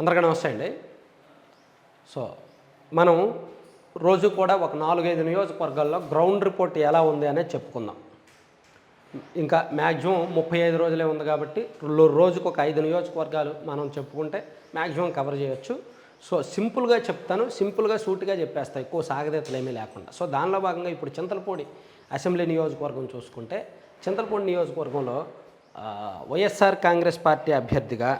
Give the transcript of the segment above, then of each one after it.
అందరికీ నమస్తే అండి. సో మనం రోజు కూడా ఒక నాలుగైదు నియోజకవర్గాల్లో గ్రౌండ్ రిపోర్ట్ ఎలా ఉంది అనేది చెప్పుకుందాం. ఇంకా మ్యాక్సిమం ముప్పై ఐదు రోజులే ఉంది కాబట్టి రోజుకు ఒక ఐదు నియోజకవర్గాలు మనం చెప్పుకుంటే మ్యాక్సిమం కవర్ చేయొచ్చు. సో సింపుల్గా చెప్తాను సింపుల్గా సూటిగా చెప్పేస్తా ఎక్కువ సాగదీతలు ఏమీ లేకుండా. సో దానిలో భాగంగా ఇప్పుడు చింతలపూడి అసెంబ్లీ నియోజకవర్గం చూసుకుంటే చింతలపూడి నియోజకవర్గంలో వైఎస్ఆర్ కాంగ్రెస్ పార్టీ అభ్యర్థిగా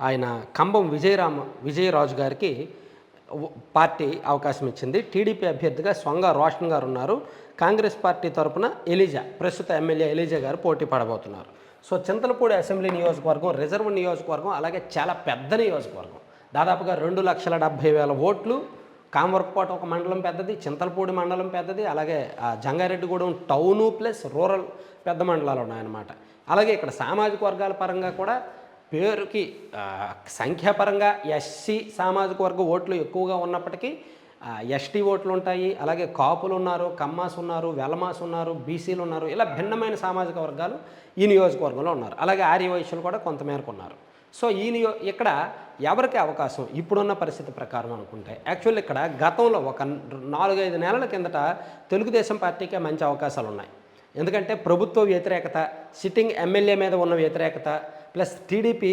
ఆయన కంబం విజయరామ విజయరాజు గారికి పార్టీ అవకాశం ఇచ్చింది. టీడీపీ అభ్యర్థిగా స్వంగ రోషన్ గారు ఉన్నారు. కాంగ్రెస్ పార్టీ తరపున ఎలిజా ప్రస్తుత ఎమ్మెల్యే ఎలిజా గారు పోటీ పడబోతున్నారు. సో చింతలపూడి అసెంబ్లీ నియోజకవర్గం రిజర్వ్ నియోజకవర్గం అలాగే చాలా పెద్ద నియోజకవర్గం. దాదాపుగా రెండు లక్షల డెబ్భై వేల ఓట్లు. కామవరపుకోట ఒక మండలం పెద్దది చింతలపూడి మండలం పెద్దది అలాగే ఆ జంగారెడ్డిగూడెం టౌను ప్లస్ రూరల్ పెద్ద మండలాలు ఉన్నాయన్నమాట. అలాగే ఇక్కడ సామాజిక వర్గాల పరంగా కూడా పేరుకి సంఖ్యాపరంగా ఎస్సీ సామాజిక వర్గ ఓట్లు ఎక్కువగా ఉన్నప్పటికీ ఎస్టీ ఓట్లు ఉంటాయి. అలాగే కాపులు ఉన్నారు కమ్మాస్ ఉన్నారు వెలమాస్ ఉన్నారు బీసీలు ఉన్నారు. ఇలా భిన్నమైన సామాజిక వర్గాలు ఈ నియోజకవర్గంలో ఉన్నారు. అలాగే ఆర్యవైశ్యులు కూడా కొంతమేరకు ఉన్నారు. సో ఈ నియో ఇక్కడ ఎవరికి అవకాశం ఇప్పుడున్న పరిస్థితి ప్రకారం అనుకుంటే యాక్చువల్ ఇక్కడ గతంలో ఒక నాలుగైదు నెలల కిందట తెలుగుదేశం పార్టీకే మంచి అవకాశాలు ఉన్నాయి ఎందుకంటే ప్రభుత్వ వ్యతిరేకత సిట్టింగ్ ఎమ్మెల్యే మీద ఉన్న వ్యతిరేకత ప్లస్ టీడీపీ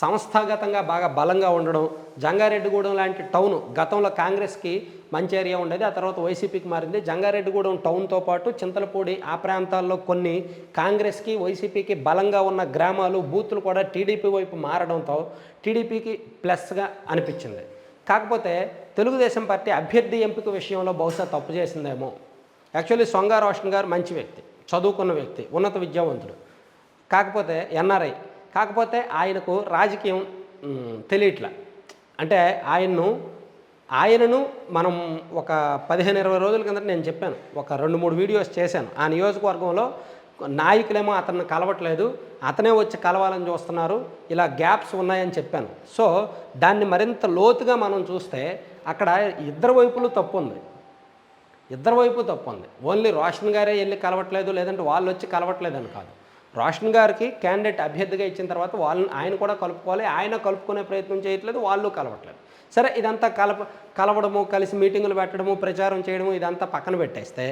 సంస్థాగతంగా బాగా బలంగా ఉండడం జంగారెడ్డిగూడెం లాంటి టౌన్ గతంలో కాంగ్రెస్కి మంచి ఏరియా ఉండేది ఆ తర్వాత వైసీపీకి మారింది. జంగారెడ్డిగూడెం టౌన్తో పాటు చింతలపూడి ఆ ప్రాంతాల్లో కొన్ని కాంగ్రెస్కి వైసీపీకి బలంగా ఉన్న గ్రామాలు బూతులు కూడా టీడీపీ వైపు మారడంతో టీడీపీకి ప్లస్గా అనిపించింది. కాకపోతే తెలుగుదేశం పార్టీ అభ్యర్థి ఎంపిక విషయంలో బహుశా తప్పు చేసిందేమో. యాక్చువల్లీ సొంగా రోషన్ గారు మంచి వ్యక్తి చదువుకున్న వ్యక్తి ఉన్నత విద్యావంతుడు. కాకపోతే ఎన్ఆర్ఐ కాకపోతే ఆయనకు రాజకీయం తెలియట్లా. అంటే ఆయన్ను ఆయనను మనం ఒక పదిహేను ఇరవై రోజుల కిందట నేను చెప్పాను. ఒక రెండు మూడు వీడియోస్ చేశాను. ఆ నియోజకవర్గంలో నాయకులేమో అతన్ని కలవట్లేదు. అతనే వచ్చి కలవాలని చూస్తున్నారు. ఇలా గ్యాప్స్ ఉన్నాయని చెప్పాను. సో దాన్ని మరింత లోతుగా మనం చూస్తే అక్కడ ఇద్దరు వైపులు తప్పు ఉంది. ఇద్దరు వైపు తప్పు ఉంది. ఓన్లీ రోషన్ గారే వెళ్ళి కలవట్లేదు లేదంటే వాళ్ళు వచ్చి కలవట్లేదని కాదు. రోషన్ గారికి క్యాండిడేట్ అభ్యర్థిగా ఇచ్చిన తర్వాత వాళ్ళని ఆయన కూడా కలుపుకోవాలి. ఆయన కలుపుకునే ప్రయత్నం చేయట్లేదు వాళ్ళు కలవట్లేదు. సరే ఇదంతా కలప కలవడము కలిసి మీటింగులు పెట్టడము ప్రచారం చేయడము ఇదంతా పక్కన పెట్టేస్తే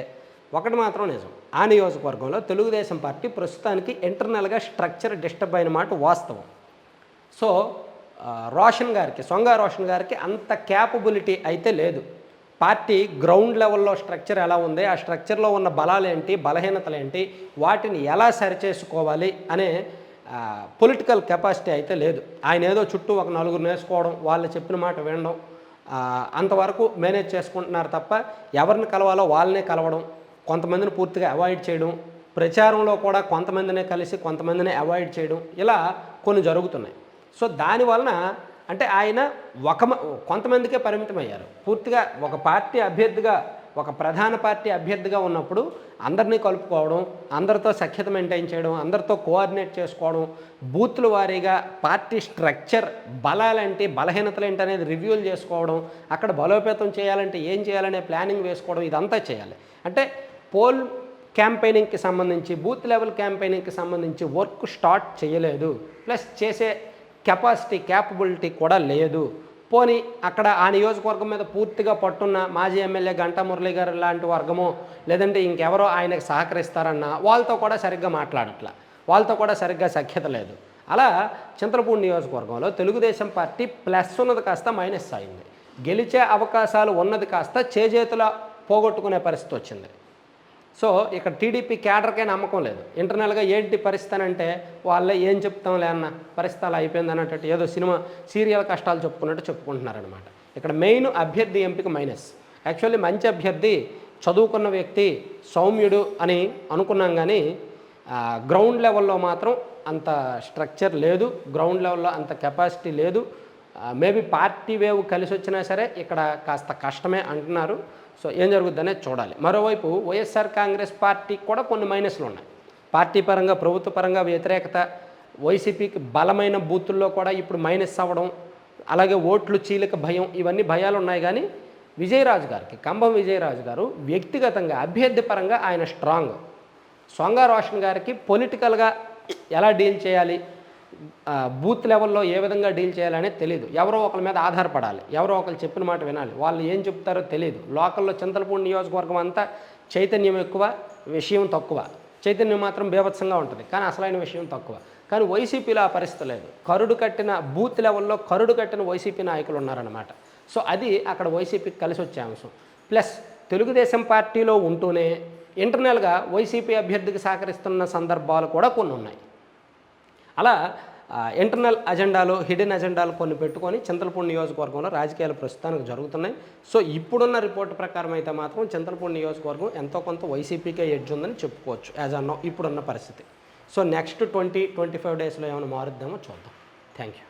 ఒకటి మాత్రం నిజం. ఆ నియోజకవర్గంలో తెలుగుదేశం పార్టీ ప్రస్తుతానికి ఇంటర్నల్గా స్ట్రక్చర్ డిస్టర్బ్ అయిన మాట వాస్తవం. సో రోషన్ గారికి సొంగ రోషన్ గారికి అంత క్యాపబిలిటీ అయితే లేదు. పార్టీ గ్రౌండ్ లెవెల్లో స్ట్రక్చర్ ఎలా ఉంది ఆ స్ట్రక్చర్లో ఉన్న బలాలు ఏంటి బలహీనతలు ఏంటి వాటిని ఎలా సరిచేసుకోవాలి అనే పొలిటికల్ కెపాసిటీ అయితే లేదు. ఆయన ఏదో చుట్టూ ఒక నలుగురు నేర్చుకోవడం వాళ్ళు చెప్పిన మాట వినడం అంతవరకు మేనేజ్ చేసుకుంటున్నారు తప్ప ఎవరిని కలవాలో వాళ్ళనే కలవడం కొంతమందిని పూర్తిగా అవాయిడ్ చేయడం ప్రచారంలో కూడా కొంతమందినే కలిసి కొంతమందిని అవాయిడ్ చేయడం ఇలా కొన్ని జరుగుతున్నాయి. సో దానివలన అంటే ఆయన ఒక మ- కొంతమందికే పరిమితమయ్యారు. పూర్తిగా ఒక పార్టీ అభ్యర్థిగా ఒక ప్రధాన పార్టీ అభ్యర్థిగా ఉన్నప్పుడు అందరినీ కలుపుకోవడం అందరితో సఖ్యత మెయింటైన్ చేయడం అందరితో కోఆర్డినేట్ చేసుకోవడం బూత్ల వారీగా పార్టీ స్ట్రక్చర్ బలాలేంటి బలహీనతలు ఏంటి అనేది రివ్యూలు చేసుకోవడం అక్కడ బలోపేతం చేయాలంటే ఏం చేయాలనే ప్లానింగ్ వేసుకోవడం ఇదంతా చేయాలి. అంటే పోల్ క్యాంపెయినింగ్కి సంబంధించి బూత్ లెవెల్ క్యాంపెయినింగ్కి సంబంధించి వర్క్ స్టార్ట్ చేయలేదు. ప్లస్ చేసే కెపాసిటీ క్యాపబిలిటీ కూడా లేదు. పోనీ అక్కడ ఆ నియోజకవర్గం మీద పూర్తిగా పట్టున్న మాజీ ఎమ్మెల్యే గంటా మురళి గారు లాంటి వర్గమో లేదంటే ఇంకెవరో ఆయనకు సహకరిస్తారన్న వాళ్ళతో కూడా సరిగ్గా మాట్లాడట్లా. వాళ్ళతో కూడా సరిగ్గా సఖ్యత లేదు. అలా చింతలపూడి నియోజకవర్గంలో తెలుగుదేశం పార్టీ ప్లస్ ఉన్నది కాస్త మైనస్ అయింది. గెలిచే అవకాశాలు ఉన్నది కాస్త చేజేతుల పోగొట్టుకునే పరిస్థితి వచ్చింది. సో ఇక్కడ టీడీపీ క్యాడర్కే నమ్మకం లేదు. ఇంటర్నల్గా ఏంటి పరిస్థితి అంటే వాళ్ళే ఏం చెప్తాంలే అన్న పరిస్థితి అలా అయిపోయింది అన్నట్టు ఏదో సినిమా సీరియల్ కష్టాలు చెప్పుకున్నట్టు చెప్పుకుంటున్నారనమాట ఇక్కడ మెయిన్ అభ్యర్థి ఎంపిక మైనస్. యాక్చువల్లీ మంచి అభ్యర్థి చదువుకున్న వ్యక్తి సౌమ్యుడు అని అనుకున్నాం కానీ గ్రౌండ్ లెవెల్లో మాత్రం అంత స్ట్రక్చర్ లేదు. గ్రౌండ్ లెవెల్లో అంత కెపాసిటీ లేదు. మేబీ పార్టీ వేవ్ కలిసి వచ్చినా సరే ఇక్కడ కాస్త కష్టమే అంటున్నారు. సో ఏం జరుగుద్దనే చూడాలి. మరోవైపు వైఎస్ఆర్ కాంగ్రెస్ పార్టీకి కూడా కొన్ని మైనస్లు ఉన్నాయి. పార్టీ పరంగా ప్రభుత్వ పరంగా వ్యతిరేకత వైసీపీకి బలమైన బూతుల్లో కూడా ఇప్పుడు మైనస్ అవ్వడం అలాగే ఓట్లు చీలిక భయం ఇవన్నీ భయాలు ఉన్నాయి. కానీ విజయరాజు గారికి కంబం విజయరాజు గారు వ్యక్తిగతంగా అభ్యర్థి పరంగా ఆయన స్ట్రాంగ్. సొంగ రోషన్ గారికి పొలిటికల్గా ఎలా డీల్ చేయాలి? బూత్ లెవెల్లో ఏ విధంగా డీల్ చేయాలనేది తెలియదు ఎవరో ఒకరి మీద ఆధారపడాలి. ఎవరో ఒకరు చెప్పిన మాట వినాలి. వాళ్ళు ఏం చెప్తారో తెలియదు లోకల్లో చింతలపూడి నియోజకవర్గం అంతా చైతన్యం ఎక్కువ విషయం తక్కువ. చైతన్యం మాత్రం బీభత్సంగా ఉంటుంది. కానీ అసలైన విషయం తక్కువ. కానీ వైసీపీలో ఆ పరిస్థితి లేదు. కరుడు కట్టిన బూత్ లెవెల్లో కరుడు కట్టిన వైసీపీ నాయకులు ఉన్నారన్నమాట. సో అది అక్కడ వైసీపీకి కలిసి వచ్చే అంశం. ప్లస్ తెలుగుదేశం పార్టీలో ఉంటూనే ఇంటర్నల్గా వైసీపీ అభ్యర్థికి సహకరిస్తున్న సందర్భాలు కూడా కొన్ని ఉన్నాయి. అలా ఇంటర్నల్ అజెండాలు హిడెన్ అజెండాలు కొన్ని పెట్టుకొని చింతలపూడి నియోజకవర్గంలో రాజకీయాలు ప్రస్తుతానికి జరుగుతున్నాయి. సో ఇప్పుడున్న రిపోర్ట్ ప్రకారం అయితే మాత్రం చింతలపూడి నియోజకవర్గం ఎంతో కొంత వైసీపీకే ఎడ్జ్ ఉందని చెప్పుకోవచ్చు యాజ్ అన్నో ఇప్పుడున్న పరిస్థితి. So next twenty twenty five డేస్లో ఏమైనా మారుద్దామో చూద్దాం. Thank you